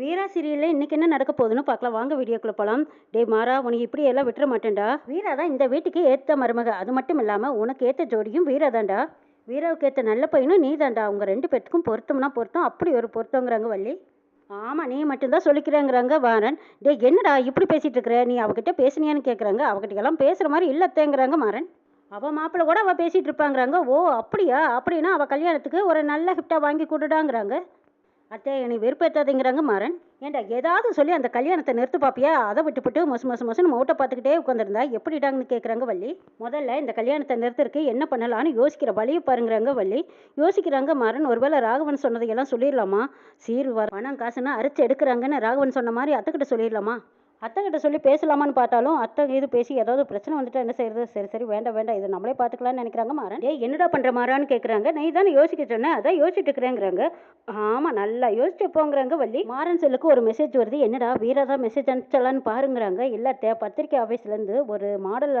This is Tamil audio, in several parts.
வீரா சீரியலில் இன்னைக்கு என்ன நடக்க போகுதுன்னு பார்க்கலாம். வாங்க வீடியோக்குள்ள போகலாம் டே மாறா உனக்கு இப்படி எல்லாம் விட்டுற மாட்டேன்டா. வீரா தான் இந்த வீட்டுக்கு ஏற்ற மருமக. அது மட்டும் இல்லாமல் உனக்கு ஏற்ற ஜோடியும் வீரா தான்டா. வீராவுக்கு ஏற்ற நல்ல பையனும் நீ தான்டா. அவங்க ரெண்டு பேர்த்துக்கும் பொருத்தம்னா பொருத்தம். அப்படி ஒரு பொருத்தங்கிறாங்க வள்ளி. ஆமாம் நீ மட்டும்தான் சொல்லிக்கிறேங்கிறாங்க வாரன். டே என்னடா இப்படி பேசிட்டு இருக்கிற? நீ அவகிட்ட பேசுனியான்னு கேட்குறாங்க அவகிட்ட எல்லாம் பேசுகிற மாதிரி இல்லத்தேங்கிறாங்க மாறன். அவள் மாப்பிள்ளை கூட அவள் பேசிகிட்டு இருப்பாங்கிறாங்க. ஓ அப்படியா? அப்படின்னா அவள் கல்யாணத்துக்கு ஒரு நல்ல கிஃப்டாக வாங்கி கொடுடாங்கிறாங்க. அத்தை என்னை வெறுப்பேற்றாதீங்கிறாங்க மாறன். ஏன்டா ஏதாவது சொல்லி அந்த கல்யாணத்தை நிறுத்து பாப்பியா? அதை விட்டுப்புட்டு மொசு மொசு மொசுன்னு மௌட்டை பார்த்துக்கிட்டே உட்காந்துருந்தா எப்படிடாங்கன்னு கேட்குறாங்க வள்ளி? முதல்ல இந்த கல்யாணத்தை நிறுத்துறதுக்கு என்ன பண்ணலான்னு யோசிக்கிற வழியை பாருங்கிறாங்க வள்ளி. யோசிக்கிறாங்க மாறன். ஒருவேளை ராகவன் சொன்னதையெல்லாம் சொல்லிடலாமா சீர் வர பணம் காசுன்னா அரைச்சி எடுக்கிறாங்கன்னு ராகவன் சொன்ன மாதிரி அத்துக்கிட்ட சொல்லிடலாமா அத்தைக்கிட்ட சொல்லி பேசலாமான்னு பார்த்தாலும் அத்தை இது பேசி ஏதாவது பிரச்சனை வந்துட்டா என்ன செய்யறது? சரி சரி வேண்டாம் வேண்டாம். இதை நம்மளே பார்த்துக்கலாம்னு நினைக்கிறாங்க மாறன். டேய் என்னடா பண்ணுற மாறான்னு கேட்குறாங்க நீ தானே யோசிக்க சொன்னேன் அதான் யோசிச்சுட்டு இருக்கிறேங்கிறாங்க. ஆமாம் நல்லா யோசிச்சு போங்கிறாங்க வள்ளி. மாறன் செல்லுக்கு ஒரு மெசேஜ் வருது. என்னடா வீரா தான் மெசேஜ் அனுப்பிச்சலான்னு பாருங்கிறாங்க. இல்லாத்த பத்திரிக்கை ஆஃபீஸ்லேருந்து ஒரு மாடல்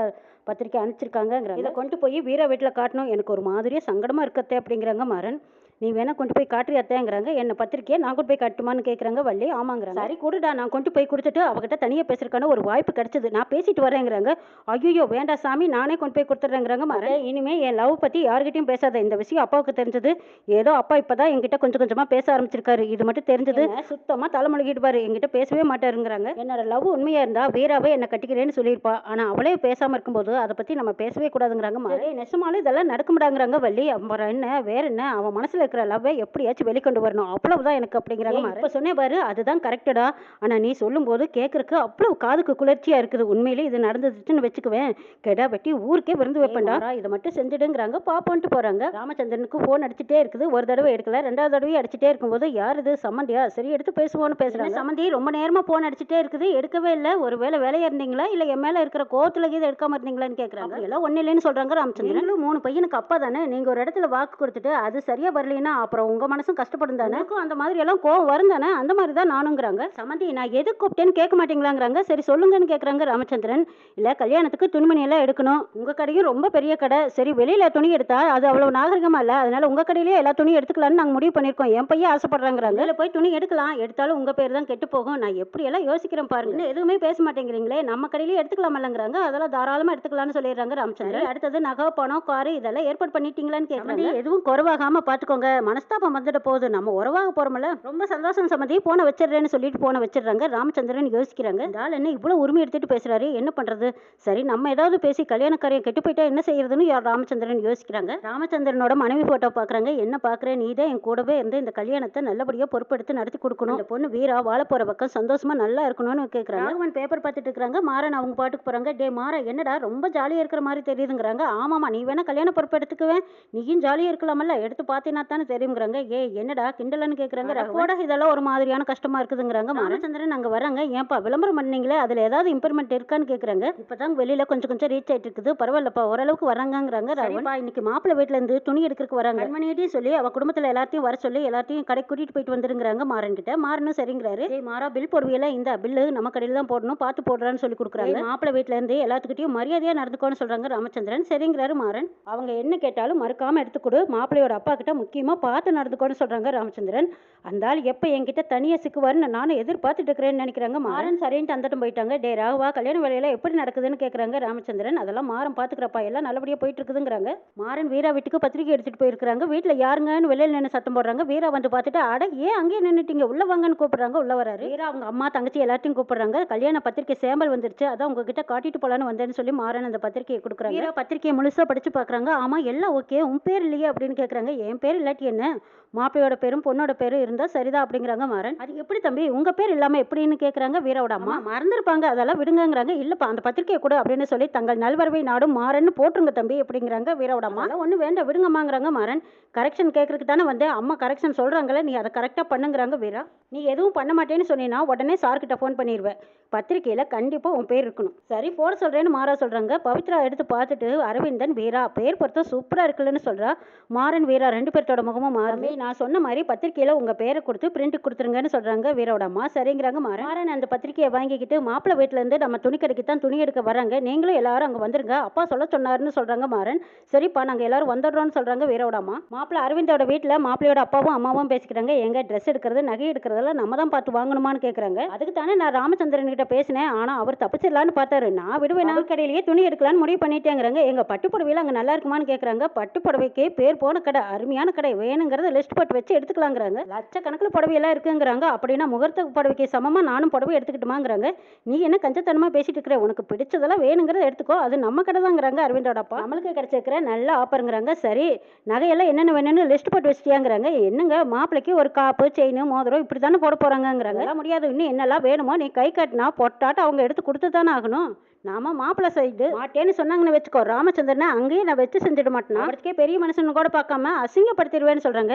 பத்திரிக்கை அனுப்பிச்சிருக்காங்கங்கிறாங்க. இதை கொண்டு போய் வீரா வீட்டில் காட்டணும். எனக்கு ஒரு மாதிரியே சங்கடமாக இருக்கத்தே அப்படிங்கிறாங்க மாறன். நீ வேணா கொண்டு போய் காட்டுறியாத்தேங்கிறாங்க என்ன பத்திரிக்கையை? நான் கொண்டு போய் காட்டுமான்னு கேட்குறாங்க வள்ளி. ஆமாங்கிறாங்க. சரி கொடுடா நான் கொண்டு போய் கொடுத்துட்டு அவகிட்ட தனியாக பேசுறதுக்கான ஒரு வாய்ப்பு கிடைச்சது. நான் பேசிட்டு வரேங்கிறாங்க. ஐயோ வேண்டாம் சாமி நானே கொண்டு போய் கொடுத்துட்றேங்கிறாங்க மாறன் இனிமே என் லவ் பற்றி யார்கிட்டயும் பேசாத. இந்த விஷயம் அப்பாவுக்கு தெரிஞ்சது. ஏதோ அப்பா இப்பதான் என்கிட்ட கொஞ்சம் கொஞ்சமாக பேச ஆரம்பிச்சிருக்காரு. இது மட்டும் தெரிஞ்சது. சுத்தமாக தலைமுழுகிடுவாரு என்கிட்ட பேசவே மாட்டாருங்கிறாங்க. என்னோட லவ் உண்மையாக இருந்தா வீராவே என்னை கட்டிக்கிறேன்னு சொல்லியிருப்பா. ஆனால் அவளே பேசாமல் இருக்கும்போது அதை பற்றி நம்ம பேசவே கூடாதுங்கிறாங்க. மாறன் நெசமாலும் இதெல்லாம் நடக்க முடியாங்கிறாங்க வள்ளி. அப்புறம் என்ன? வேற என்ன? அவன் மனசுல இருக்கிற லவ்வை எப்படியாச்சும் வெளிக்கொண்டு வரணும். அவ்வளவுதான் எனக்கு அப்படிங்கிறாங்க இப்போ சொன்னே பாரு அதுதான் கரெக்டடா ஆனா நீ சொல்லும்போது கேட்கறக்கு அவ்வளவு காதுக்கு குளிர்ச்சியா இருக்குது. உண்மையிலே இது நடந்துச்சுன்னு வச்சுக்குவேன். கெடா வெட்டி ஊருக்கே விருந்து வைப்பேன்டா. இதை மட்டும் செஞ்சுடுங்கிறாங்க. பாப்போன்ட்டு போறாங்க. ராமச்சந்திரனுக்கு ஃபோன் அடிச்சுட்டே இருக்குது. ஒரு தடவை எடுக்கல ரெண்டாவது தடவை அடிச்சுட்டே இருக்கும்போது யார் இது? சம்மந்தியா சரி எடுத்து பேசுவோன்னு பேசுறாங்க. சம்மந்தி ரொம்ப நேரமா ஃபோன் அடிச்சுட்டே இருக்குது. எடுக்கவே இல்லை. ஒருவேளை வேலையா இருந்தீங்களா இல்ல என் மேல இருக்கிற கோவத்துல கீது எடுக்காம இருந்தீங்களான்னு கேக்குறாங்க. எல்லாம் ஒண்ணு இல்லைன்னு சொல்றாங்க ராமச்சந்திரன். மூணு பையனுக்கு அப்பா தானே. நீங்க ஒரு இடத்துல வாக்கு கொடுத்துட்டு அது சரியா வரலைன்னா அப்புறம் உங்க மனசும் கஷ்டப்படும் தானே? அந்த மாதிரி எல்லாம் கோவம் வரும் தானே? அந்த மாதிரி தான் நானுங்கிறாங்க. சமந்தி நான் எது கூப்பிட்டேன்னு கேட்க மாட்டீங்களாங்கிறாங்க. சரி சொல்லுங்கன்னு கேட்குறாங்க ராமச்சந்திரன். இல்ல கல்யாணத்துக்கு துணிமணி எல்லாம் எடுக்கணும். உங்க கடையும் ரொம்ப பெரிய கடை. சரி வெளியில துணி எடுத்தா அது அவ்வளவு நாகரிகமா இல்ல. அதனால உங்க கடையிலேயே எல்லா துணியும் எடுத்துக்கலாம்னு நாங்க முடிவு பண்ணிருக்கோம் என் பையன் ஆசைப்படுறாங்கிறாங்க. இதுல போய் துணி எடுக்கலாம். எடுத்தாலும் உங்க பேர் தான் கெட்டு போகும். நான் எப்படி எல்லாம் யோசிக்கிறேன் பாருங்க. எதுவுமே பேச மாட்டேங்கிறீங்களே. நம்ம கடையிலேயே எடுத்துக்கலாமல்லங்கிறாங்க அதெல்லாம் தாராளமா எடுத்துக்கலாம்னு சொல்லிடுறாங்க ராமச்சந்திரன். அடுத்தது நகை பணம் காரு இதெல்லாம் ஏற்பாடு பண்ணிட்டீங்களான்னு கேட்குறாங்க எதுவும் குறைவாகாம அவங்க மனஸ்தாபம் வந்துட போகுது. நம்ம உறவாக போறோம்ல ரொம்ப சந்தோஷம் சம்மதி போன வச்சிடுறேன்னு சொல்லிட்டு போன வச்சிடுறாங்க. ராமச்சந்திரன் யோசிக்கிறாங்க இந்த ஆள் என்ன இவ்வளவு உரிமை எடுத்துட்டு பேசுறாரு? என்ன பண்றது? சரி நம்ம ஏதாவது பேசி கல்யாணக்காரையும் கெட்டு போயிட்டா என்ன செய்யறதுன்னு யார் ராமச்சந்திரன் யோசிக்கிறாங்க. ராமச்சந்திரனோட மனைவி போட்டோ பாக்குறாங்க. என்ன பாக்குறேன் நீ தான் என் கூடவே இருந்து இந்த கல்யாணத்தை நல்லபடியா பொறுப்பெடுத்து நடத்தி கொடுக்கணும். இந்த பொண்ணு வீரா வாழ போற பக்கம் சந்தோஷமா நல்லா இருக்கணும்னு கேக்குறாங்க. ராகவன் பேப்பர் பார்த்துட்டு இருக்காங்க. மாறன் அவங்க பாட்டுக்கு போறாங்க. டே மாற என்னடா ரொம்ப ஜாலியா இருக்கிற மாதிரி தெரியுதுங்கிறாங்க. ஆமாமா நீ வேணா கல்யாண பொறுப்பு எடுத்துக்குவேன் நீயும் ஜாலியா இருக்கலாமல்ல எடுத்து பார்த்தீங்கன்னா தானே தெரியுங்கிறாங்க ஏ என்னடா கிண்டலன்னு கேக்குறாங்க. கூட இதெல்லாம் ஒரு மாதிரியான கஷ்டமா இருக்குதுங்கிறாங்க. மாரச்சந்திரன் அங்க வராங்க ஏன்பா விளம்பரம் பண்ணீங்களே? அதுல ஏதாவது இம்ப்ரூவ்மெண்ட் இருக்கான்னு கேக்குறாங்க. இப்பதான் வெளியில கொஞ்சம் கொஞ்சம் ரீச் ஆயிட்டு இருக்குது. பரவாயில்லப்பா ஓரளவுக்கு வராங்கங்கிறாங்க ராகவன். இன்னைக்கு மாப்பிள்ளை வீட்ல இருந்து துணி எடுக்கிறதுக்கு வராங்க. கண்மணியிட்டையும் சொல்லி அவ குடும்பத்துல எல்லாத்தையும் வர சொல்லி எல்லாத்தையும் கடை கூட்டிட்டு போயிட்டு வந்துருங்கிறாங்க மாறன் கிட்ட. மாறனும் சரிங்கிறாரு. ஏய் மாறா பில் போடுவீல இந்த பில்லு நம்ம கடையில தான் போடணும். பார்த்து போடுறான்னு சொல்லி கொடுக்குறாங்க. மாப்பிள்ளை வீட்ல இருந்து எல்லாத்துக்கிட்டையும் மரியாதையா நடந்துக்கோன்னு சொல்றாங்க ராமச்சந்திரன். சரிங்கிறாரு மாறன். அவங்க என்ன கேட்டாலும் மறுக்காம எடுத்து கொடு. மாப்பிள்ளையோட அப்பா கிட்ட முக்கியமா பார்த்து நடந்துக்கோன்னு சொல்றாங்க ராமச்சந்திரன். அந்த ஆள் எப்ப என்கிட்ட தனியா சிக்குவாருன்னு நானும் எதிர்பார்த்துட்டு இருக்கிறேன்னு நினைக்கிறாங்க மாறன். சரின்ட்டு அந்தட்டும் போயிட்டாங்க. டே ராகுவா கல்யாண வேலையெல்லாம் எப்படி நடக்குதுன்னு கேக்குறாங்க ராமச்சந்திரன். அதெல்லாம் மாறன் பாத்துக்கிறப்பா. எல்லாம் நல்லபடியா போயிட்டு இருக்குதுங்கிறாங்க மாறன் வீரா வீட்டுக்கு பத்திரிக்கை எடுத்துட்டு போயிருக்காங்க வீட்டுல யாருங்கன்னு வெளியில நின்று சத்தம் போடுறாங்க. வீரா வந்து பார்த்துட்டு அட ஏன் அங்கேயே நின்னுட்டீங்க? உள்ள வாங்கன்னு கூப்பிடுறாங்க. உள்ள வராரு. வீரா அவங்க அம்மா தங்கச்சி எல்லாத்தையும் கூப்பிடுறாங்க. கல்யாண பத்திரிக்கை சேம்பல் வந்துருச்சு. அதான் உங்ககிட்ட காட்டிட்டு போலான்னு வந்தேன்னு சொல்லி மாறன் அந்த பத்திரிக்கையை கொடுக்குறாங்க. வீரா பத்திரிக்கையை முழுசா படிச்சு பாக்குறாங்க. ஆமா எல்லாம் ஓகே. உன் பேர் இல்லையே? அப்படின்னு கேக்குறாங்க. என் பேர் இல்லாட்டி என்ன? மாப்பிள்ளையோட பேரும் பொண்ணோட பேரும் இருந்தா சரிதான் அப்படிங்கிறாங்க மாறன். அது எப்படி தம்பி? உங்க பேர் இல்லாம எப்படின்னு கேக்குறாங்க வீராவோட அம்மா. மறந்துருப்பாங்க. அதெல்லாம் விடுங்கங்கிறாங்க. இல்லப்பா அந்த பத்திரிக்கையை கொடு அப்படின்னு சொல்லி தங்கள் நல்வரவை நாடும் மாறன்னு போட்டுருங்க தம்பி அப்படிங்கிறாங்க வீராவோட அம்மா. ஒன்றும் வேண்டாம் விடுங்கம்மாங்கிறாங்க மாறன். கரெக்ஷன் கேட்கறதுக்கு தானே வந்தேன். அம்மா கரெக்ஷன் சொல்றாங்களே நீ அதை கரெக்டாக பண்ணுங்கிறாங்க வீரா. நீ எதுவும் பண்ண மாட்டேன்னு சொன்னீங்கன்னா உடனே சார்கிட்ட ஃபோன் பண்ணிடுவேன் பத்திரிக்கையில கண்டிப்பா உன் பேர் இருக்கணும். சரி போட சொல்றேன்னு மாறா சொல்றாங்க. பவித்ரா எடுத்து பார்த்துட்டு அரவிந்தன் வீரா பேர் பொறுத்த சூப்பரா இருக்குல்லன்னு சொல்றா. மாறன் வீரா ரெண்டு பேர்த்தோட முகமும் மாறுது. நான் சொன்ன மாதிரி பத்திரிக்கையில் உங்கள் பேரை கொடுத்து பிரிண்ட் கொடுத்துருங்கன்னு சொல்கிறாங்க வீரோட அம்மா. சரிங்கிறாங்க மாறன். மாறன் அந்த பத்திரிக்கையை வாங்கிக்கிட்டு மாப்பிள்ளை வீட்டிலேருந்து நம்ம துணி கடைக்கு தான் துணி எடுக்க வராங்க. நீங்களும் எல்லாரும் அங்கே வந்துருங்க. அப்பா சொல்ல சொன்னாருன்னு சொல்கிறாங்க மாறன். சரிப்பா நாங்கள் எல்லாரும் வந்துடுறோம்னு சொல்கிறாங்க வீரோட அம்மா. மாப்பிள்ளை அரவிந்தோட வீட்டில் மாப்பிள்ளையோட அப்பாவும் அம்மாவும் பேசிக்கிறாங்க. எங்க ட்ரெஸ் எடுக்கிறது நகை எடுக்கிறதெல்லாம் நம்ம தான் பார்த்து வாங்கணுமான்னு கேட்குறாங்க அதுக்கு தானே நான் ராமச்சந்திரன் கிட்ட பேசினேன் ஆனால் அவர் தப்பிச்சிடலான்னு பார்த்தாரு. நான் விடுவேன்? நான் கடையிலேயே துணி எடுக்கலான்னு முடிவு பண்ணிட்டேங்கிறாங்க. எங்கள் பட்டு புடவையில் அங்கே நல்லா இருக்குமான்னு கேட்குறாங்க பட்டு புடவைக்கு பேர் போன கடை அருமையான கடை வேணுங்கிறத லிஸ்ட் போட்டு வச்சு எடுத்துக்கலாங்கிறாங்க. லட்சக்கணக்கில் புடவையெல்லாம் இருக்குங்கிறாங்க. அப்படின்னா முகூர்த்த புடவைக்கு சமமாக நானும் புடவை எடுத்துக்கிட்டுமாங்கிறாங்க. நீ என்ன கஞ்சத்தனமாக பேசிட்டு இருக்கிற? உனக்கு பிடிச்சதெல்லாம் வேணுங்கிறத எடுத்துக்கோ. அது நம்ம கடை தாங்கிறாங்க அரவிந்தோட அப்பா நம்மளுக்கு கிடைச்சிருக்கிற நல்ல ஆஃபருங்கிறாங்க. சரி நகையெல்லாம் என்னென்ன வேணும்னு லிஸ்ட் போட்டு வச்சிட்டியாங்கிறாங்க. என்னங்க? மாப்பிளைக்கு ஒரு காப்பு செயின் மோதிரம் இப்படி தானே போட போகிறாங்கங்கிறாங்க முடியாது. இன்னும் என்னெல்லாம் வேணுமோ நீ கை கட்டினா பொட்டாட்டு அவங்க எடுத்து கொடுத்து தானே ஆகணும். நாம மாப்பிள்ளை சைடு மாட்டேன்னு சொன்னாங்கன்னு வச்சுக்கோ. ராமச்சந்திரனை அங்கேயே நான் வச்சு செஞ்சிட மாட்டேன்? அவருக்கே பெரிய மனுஷன் கூட பார்க்காம அசிங்கப்படுத்திடுவேன்னு சொல்றாங்க.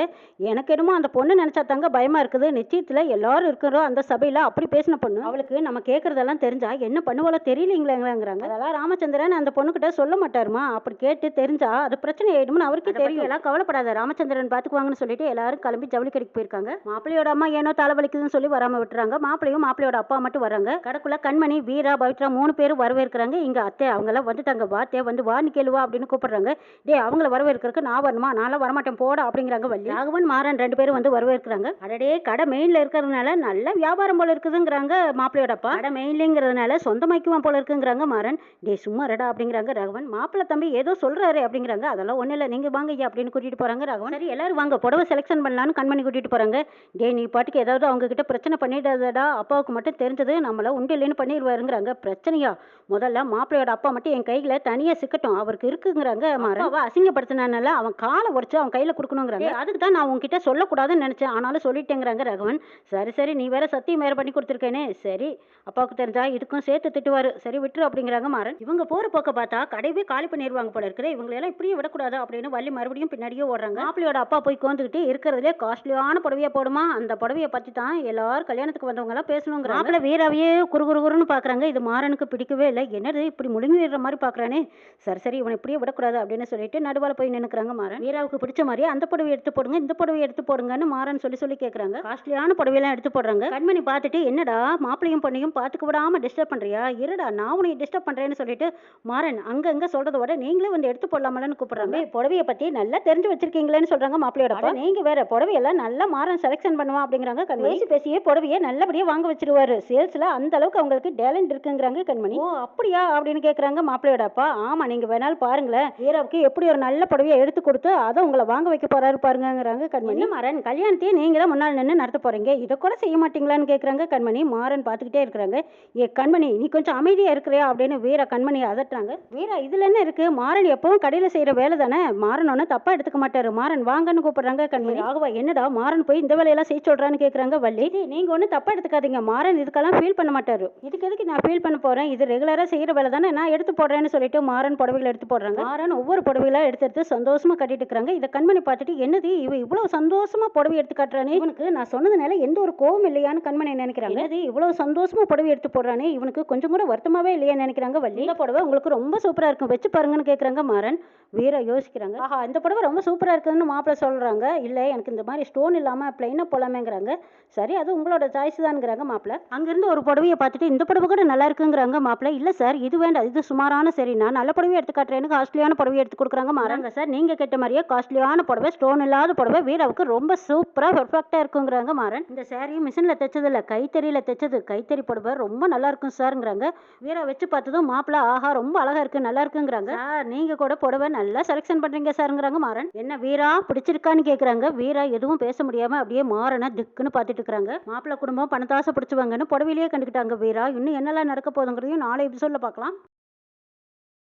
எனக்கு என்னமோ அந்த பொண்ணு நினைச்சா தாங்க பயமா இருக்குது. நிச்சயத்துல எல்லாரும் இருக்கிறோம். அந்த சபையில அப்படி பேசின பொண்ணு. அவளுக்கு நம்ம கேட்கறதெல்லாம் தெரிஞ்சா என்ன பண்ணுவாளோ தெரியலீங்களேங்கிறாங்க அதெல்லாம் ராமச்சந்திரன் அந்த பொண்ணுகிட்ட சொல்ல மாட்டாருமா? அப்படி கேட்டு தெரிஞ்சா அது பிரச்சனை ஆயிடும்னு அவருக்கு தெரியும். எல்லாம் கவலைப்படாத. ராமச்சந்திரன் பாத்துக்குவாங்கன்னு சொல்லிட்டு எல்லாரும் கிளம்பி ஜவுளி கடைக்கு போயிருக்காங்க. மாப்பிள்ளையோட அம்மா ஏனோ தலைவலிக்குதுன்னு சொல்லி வராம விட்டுறாங்க. மாப்பிள்ளையும் மாப்பிள்ளையோட அப்பா மட்டும் வராங்க. கடைக்குள்ள கண்மணி வீரா பவித்ரா மூணு பேரும் வரவேற்கிறாங்க. இங்க அத்தை அவங்கெல்லாம் வந்துட்டாங்க. வா தே வந்து வான்னு கேளுவா அப்படின்னு கூப்பிடுறாங்க. டே அவங்கள வரவேற்கிறதுக்கு நான் வரணுமா? நான்லாம் வரமாட்டேன். போட அப்படிங்கிறாங்க வள்ளி. ராகவன் மாறன் ரெண்டு பேரும் வந்து வரவேற்கிறாங்க. அடடே கடை மெயின்ல இருக்கிறதுனால நல்ல வியாபாரம் போல இருக்குதுங்கிறாங்க மாப்பிள்ளையோட அப்பா கடை சொந்த சொந்தமாக்குவான் போல இருக்குங்கிறாங்க மாறன். டே சும்மா ரெடா அப்படிங்கிறாங்க ராகவன். மாப்பிள்ளை தம்பி ஏதோ சொல்கிறாரு அப்படிங்கிறாங்க. அதெல்லாம் ஒன்றும் இல்லை. நீங்க வாங்க ஐயா அப்படின்னு கூட்டிகிட்டு போகிறாங்க ராகவன். சரி எல்லாரும் வாங்க. புடவை செலெக்ஷன் பண்ணலான்னு கண்மணி கூட்டிகிட்டு போகிறாங்க டே நீ பாட்டுக்கு ஏதாவது அவங்க கிட்ட பிரச்சனை பண்ணிடாதடா. அப்பாவுக்கு மட்டும் தெரிஞ்சது நம்மளை உண்டு இல்லைன்னு பண்ணிடுவாருங்கிறாங்க. பிரச்சனையா? முதல்ல மாப்பிள்ளையோட அப்பா மட்டும் என் கையில தனியா சிக்கட்டும். அவருக்கு இருக்குங்கிறாங்க அவ அசிங்கப்படுத்தினால அவன் காலை உடைச்சு அவன் கையில கொடுக்கணுங்கிறாங்க. அதுக்கு தான் நான் உன்கிட்ட சொல்லக்கூடாதுன்னு நினைச்சேன். ஆனாலும் சொல்லிட்டேங்கிறாங்க ரகவன். சரி சரி நீ வேற சத்தியம் வேற பண்ணி கொடுத்துருக்கேனே. சரி அப்பாவுக்கு தெரிஞ்சா இதுக்கும் சேர்த்து திட்டுவாரு. சரி விட்டுரு அப்படிங்கிறாங்க மாறன். இவங்க போற போக்க பார்த்தா கடையவே காலி பண்ணிடுவாங்க போல இருக்கிற இவங்களெல்லாம் இப்படியே விடக்கூடாது அப்படின்னு வள்ளி மறுபடியும் பின்னாடியே ஓடுறாங்க. மாப்பிள்ளையோட அப்பா போய் கோந்துக்கிட்டு இருக்கிறதுலே காஸ்ட்லியான புடவையா போடுமா? அந்த புடவையை பத்தி தான் எல்லாரும் கல்யாணத்துக்கு வந்தவங்க எல்லாம் பேசணுங்கிற மாப்பிள்ளை வீராவையே குறு குறு குறுன்னு பாக்குறாங்க. இது மாறனுக்கு பிடிக்கவே இல்லை. என்னது இப்படி முழுங்கி விடுற மாதிரி பாக்குறானே சரி சரி இவனை இப்படியே விடக்கூடாது அப்படின்னு சொல்லிட்டு நடுவால போய் நின்னுக்கிறாங்க மாறன். வீராவுக்கு பிடிச்ச மாதிரி அந்த புடவை எடுத்து போடுங்க இந்த புடவை எடுத்து போடுங்கன்னு மாறன் சொல்லி சொல்லி கேக்குறாங்க. காஸ்ட்லியான புடவையெல்லாம் எடுத்து போடுறாங்க. கண்மணி பார்த்துட்டு என்னடா மாப்பிளையும் பொண்ணையும் பார்த்துக்க விடாம டிஸ்டர்ப் பண்றியா? இருடா நான் உன்னை டிஸ்டர்ப் பண்றேன்னு சொல்லிட்டு மாறன் அங்கங்க சொல்றத விட நீங்களே வந்து எடுத்து போடலாமலன்னு கூப்பிடுறாங்க. புடவையை பத்தி நல்லா தெரிஞ்சு வச்சிருக்கீங்களேன்னு சொல்றாங்க மாப்பிளையோட அப்பா. நீங்க வேற புடவையெல்லாம் நல்லா மாறன் செலெக்ஷன் பண்ணுவான் அப்படிங்கிறாங்க கண்மணி. பேசி பேசியே புடவையை நல்லபடியா வாங்க வச்சிருவாரு. சேல்ஸ்ல அந்த அளவுக்கு அவங்களுக்கு டேலண்ட் இருக்குங்கிறாங்க கண்மணி. ஓ அப்படியா அப்படின்னு கேக்குறாங்க மாப்பிளையோட அப்பா ஆமா நீங்க வேணாலும் பாருங்களேன். வீராவுக்கு எப்படி ஒரு நல்ல புடவையை எடுத்து கொடுத்து அதை உங்களை வாங்க வைக்க போறாரு பாருங்கங்கிறாங்க கண்மணி. மாறன்? கல்யாணத்தையே நீங்க தான் முன்னால் நின்று நடத்த போறீங்க. இதை கூட செய்ய மாட்டீங்களான்னு கேக்குறாங்க கண்மணி. மாறன் பார்த்துக்கிட்டே இருக்கிறாங்க. ஏ கண்மணி நீ கொஞ்சம் அமைதியா இருக்கிறியா அப்படின்னு வீரா கண்மணி அதட்டுறாங்க. வீரா இதுல என்ன இருக்கு? மாறன் எப்பவும் கடையில செய்யற வேலை தானே? மாறன் ஒன்னும் தப்பா எடுத்துக்க மாட்டாரு. மாறன் வாங்கன்னு கூப்பிடுறாங்க கண்மணி. ராகவா என்னடா மாறன் போய் இந்த வேலையெல்லாம் செய்ய சொல்றான்னு கேக்குறாங்க வள்ளி. "டேய், நீங்க ஒன்னும் தப்பா எடுத்துக்காதீங்க. மாறன் இதுக்கெல்லாம் ஃபீல் பண்ண மாட்டாரு. இதுக்கு எதுக்கு நான் ஃபீல் பண்ண போறேன்? இது ரெகுலரா செய்யற வேலை தானே? நான் எடுத்து போடுறேன்னு சொல்லிட்டு மாறன் புடவைகளை எடுத்து போடுறாங்க. மாறன் ஒவ்வொரு புடவைகளா எடுத்து எடுத்து சந்தோஷமா கட்டிட்டு இருக்காங்க இதை கண்மணி பார்த்துட்டு என்னது? இவ இவ்வளவு சந்தோஷமா புடவை எடுத்து காட்டுறானே? இவனுக்கு நான் சொன்னதுனால எந்த ஒரு கோவம் இல்லையான்னு கண்மணி நினைக்கிறாங்க. என்னது? இவ்வளவு சந்தோஷமா புடவை எடுத்து போடுறானே? இவனுக்கு கொஞ்சம் கூட வருத்தமாவே இல்லையான்னு நினைக்கிறாங்க வள்ளி. இந்த புடவை உங்களுக்கு ரொம்ப சூப்பரா இருக்கும். வச்சு பாருங்கன்னு கேக்குறாங்க மாறன். வீரா யோசிக்கிறாங்க. ஆஹா இந்த புடவை ரொம்ப சூப்பரா இருக்குன்னு மாப்பிள்ளை சொல்றாங்க. இல்ல எனக்கு இந்த மாதிரி ஸ்டோன் இல்லாம பிளைனா போலாமேங்கிறாங்க. சரி அது உங்களோட சாய்ஸ் தான்ங்கிறாங்க மாப்பிள்ளை. அங்கிருந்து ஒரு புடவையை பார்த்துட்டு இந்த புடவை கூட நல்லா இருக்குங்கிறாங்க மாப்பிள்ளை. இல்ல சார் இது வேண்டாம். இது சுமாரான சரி. நான் நல்ல புடவை எடுத்து காட்டுறேன்னு காஸ்ட்லியான புடவை எடுத்து கொடுக்குறாங்க. மாறாங்க சார் நீங்க கேட்ட மாதிரியே காஸ்ட்லியான புடவை ஸ்டோன் இல்லாத புடவை வீராவுக்கு ரொம்ப சூப்பரா பெர்ஃபெக்டா இருக்குங்கிறாங்க மாறன். இந்த சாரியும் மிஷின்ல தைச்சது இல்ல கைத்தறியில தைச்சது. கைத்தறி புடவை ரொம்ப நல்லா இருக்கும் சார்ங்கிறாங்க. வீரா வச்சு பார்த்ததும் மாப்பிள்ளை ஆஹா ரொம்ப அழகா இருக்கு நல்லா இருக்குங்கிறாங்க. சார் நீங்க கூட புடவை நல்லா செலெக்ஷன் பண்றீங்க சார்ங்கிறாங்க மாறன். என்ன வீரா பிடிச்சிருக்கான்னு கேக்குறாங்க. வீரா எதுவும் பேச முடியாம அப்படியே மாறனை திக்குன்னு பார்த்துட்டு இருக்காங்க மாப்பிள்ளை குடும்பம் பணத்தாசை பிடிச்சுவாங்கன்னு புடவையிலேயே கண்டுக்கிட்டாங்க வீரா. இன்னும் என்னெல்லாம் நடக்க போகுதுங்கிறதையும் நாளை எபிசோட்ல பார்க்கலாம்.